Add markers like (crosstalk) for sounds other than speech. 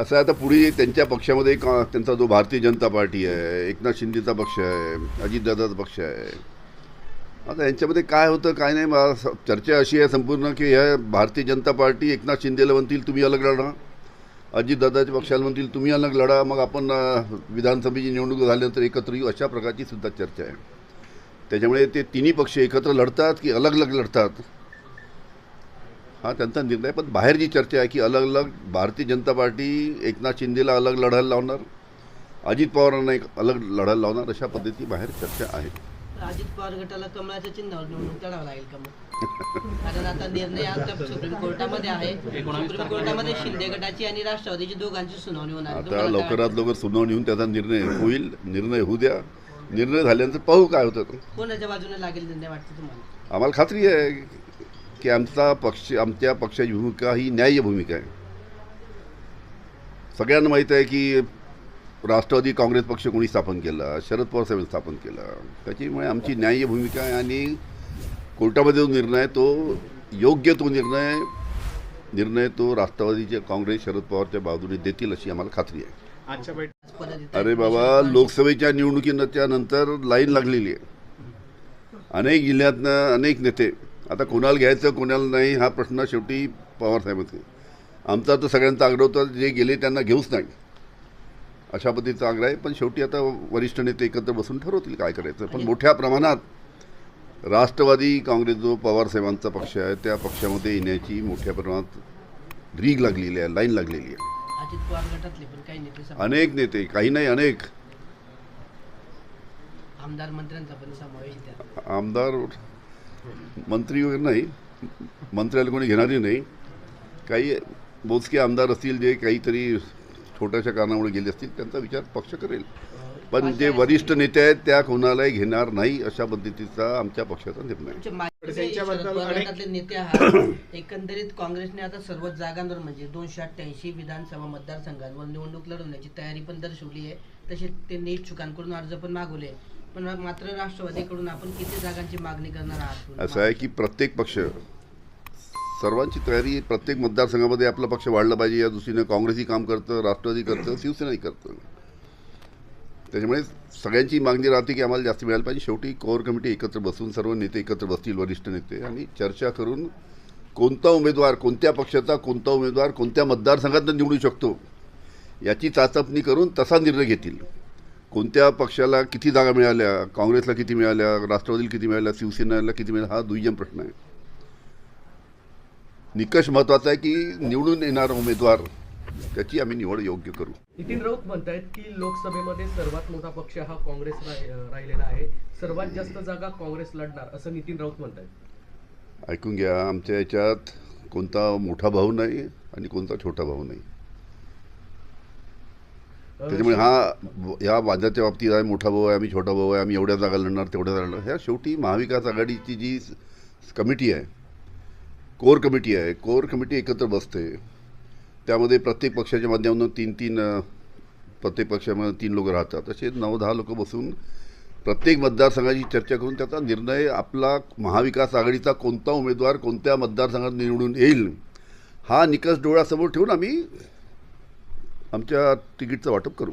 असं आहे आता पुढे त्यांच्या पक्षामध्ये का त्यांचा जो भारतीय जनता पार्टी आहे एकनाथ शिंदेचा पक्ष आहे अजितदादाचा पक्ष आहे. आता यांच्यामध्ये काय होतं काय नाही मला चर्चा अशी आहे संपूर्ण की ह्या भारतीय जनता पार्टी एकनाथ शिंदेला म्हणतील तुम्ही अलग लढा. अजितदादाच्या पक्षाला म्हणतील तुम्ही अलग लढा. मग आपण विधानसभेची निवडणूक झाल्यानंतर एकत्र येऊ अशा प्रकारची सुद्धा चर्चा आहे. त्याच्यामुळे ते तिन्ही पक्ष एकत्र लढतात की अलग अलग लढतात? हा त्यांचा निर्णय. पण बाहेर जी चर्चा आहे की अलग अलग भारतीय जनता पार्टी एकनाथ शिंदेला अलग लढायला लावणार अजित पवारांना एक अलग लढायला लावणार अशा पद्धती बाहेर चर्चा आहे. अजित पवार गटाला कमळाच्या चिन्हावर निवडणूक लढावं लागेल का मग? कारण आता निर्णय आता सुप्रीम कोर्टामध्ये आहे. सुप्रीम कोर्टामध्ये शिंदे गटाची आणि राष्ट्रवादीची दोघांची सुनावणी होणार. आता लवकरात लवकर सुनावणी होऊन त्याचा निर्णय होईल. निर्णय होऊ द्या. निर्णय झाल्यानंतर पाहू काय होतं? कोणाच्या बाजूने लागेल निर्णय वाटतं तुम्हाला? आम्हाला खात्री आहे. की आमचा पक्ष आमच्या पक्षाची भूमिका ही न्याय्य भूमिका आहे. सगळ्यांना माहीत आहे की राष्ट्रवादी काँग्रेस पक्ष कोणी स्थापन केला? शरद पवार साहेबांनी स्थापन केला. त्याच्यामुळे आमची न्याय्य भूमिका आहे आणि कोर्टामध्ये जो निर्णय तो योग्य तो निर्णय निर्णय तो राष्ट्रवादीचे काँग्रेस शरद पवारच्या बाजूने देतील अशी आम्हाला खात्री आहे. अरे बाबा लोकसभेच्या निवडणुकीच्या नंतर लाईन लागलेली आहे. अनेक जिल्ह्यातनं अनेक नेते आता कोणाला घ्यायचं कोणाला नाही हा प्रश्न शेवटी पवारसाहेबांचे आमचा तर सगळ्यांचा आग्रह होता जे गेले त्यांना घेऊच नाही. अशा पद्धतीचा आग्रह आहे पण शेवटी आता वरिष्ठ नेते एकत्र बसून ठरवतील काय करायचं. पण मोठ्या प्रमाणात राष्ट्रवादी काँग्रेस जो पवारसाहेबांचा पक्ष आहे त्या पक्षामध्ये येण्याची मोठ्या प्रमाणात रीग लागलेली आहे लाईन लागलेली आहे. अनेक नेते काही नाही अनेक. आमदार मंत्र्यांचा पण समावेश आमदार मंत्री वगैरे नाही. मंत्र्याला कोणी घेणारी नाही. काही मोजके आमदार असतील जे काहीतरी छोट्याशा कारणामुळे गेले असतील त्यांचा विचार पक्ष करेल. पण जे वरिष्ठ नेते आहेत त्या कोणालाही घेणार नाही अशा पद्धतीचा आमच्या पक्षाचा निर्णय गटातले नेते आहात. (coughs) एकंदरीत काँग्रेसने आता सर्वच जागांवर म्हणजे दोनशे अठ्ठ्याऐंशी विधानसभा मतदारसंघांवर निवडणूक लढवण्याची तयारी पण दर्शवली आहे. तसेच त्यांनी इच्छुकांकडून अर्ज पण मागवले पण मात्र राष्ट्रवादीकडून आपण किती जागांची मागणी करणार आहात? असं आहे की प्रत्येक पक्ष सर्वांची तयारी प्रत्येक मतदारसंघामध्ये आपला पक्ष वाढला पाहिजे. या दृष्टीनं काँग्रेसही काम करतं राष्ट्रवादी करतं शिवसेनाही करतं. त्याच्यामुळे सगळ्यांची मागणी राहते की आम्हाला जास्त मिळायला पाहिजे. शेवटी कोर कमिटी एकत्र बसून सर्व नेते एकत्र बसतील वरिष्ठ नेते. आणि चर्चा करून कोणता उमेदवार कोणत्या पक्षाचा कोणता उमेदवार कोणत्या मतदारसंघातून निवडू शकतो याची चाचपणी करून तसा निर्णय घेतील. कोणत्या पक्षाला किती जागा मिळाल्या काँग्रेसला किती मिळाल्या राष्ट्रवादीला किती मिळाल्या शिवसेनेला किती मिळाल्या हा दुय्यम प्रश्न आहे. निकष महत्त्वाचा आहे की निवडून येणारा उमेदवार त्याची आम्ही निवड योग्य करू. नितीन राऊत म्हणतायत की लोकसभेमध्ये सर्वात मोठा पक्ष हा काँग्रेस राहि- राहिलेला आहे. सर्वात जास्त जागा काँग्रेस लढणार असं नितीन राऊत म्हणतायत. ऐकून घ्या आमच्या याच्यात कोणता मोठा भाऊ नाही आणि कोणता छोटा भाऊ नाही. त्याच्यामुळे हा या वादाच्या बाबतीत आहे मोठा भाऊ आहे आम्ही छोटा भाऊ आहे आम्ही एवढ्या जागा लढणार तेवढ्या जागा लढणार. ह्या शेवटी महाविकास आघाडीची जी कमिटी आहे कोर कमिटी आहे कोर कमिटी एकत्र बसते. त्यामध्ये प्रत्येक पक्षाच्या माध्यमातून तीन तीन प्रत्येक पक्षामध्ये तीन लोक राहतात. असे नऊ दहा लोक बसून प्रत्येक मतदारसंघाची चर्चा करून त्याचा निर्णय आपला महाविकास आघाडीचा कोणता उमेदवार कोणत्या मतदारसंघात निवडून येईल हा निकष डोळ्यासमोर ठेवून आम्ही आमच्या तिकीटचं वाटप करू.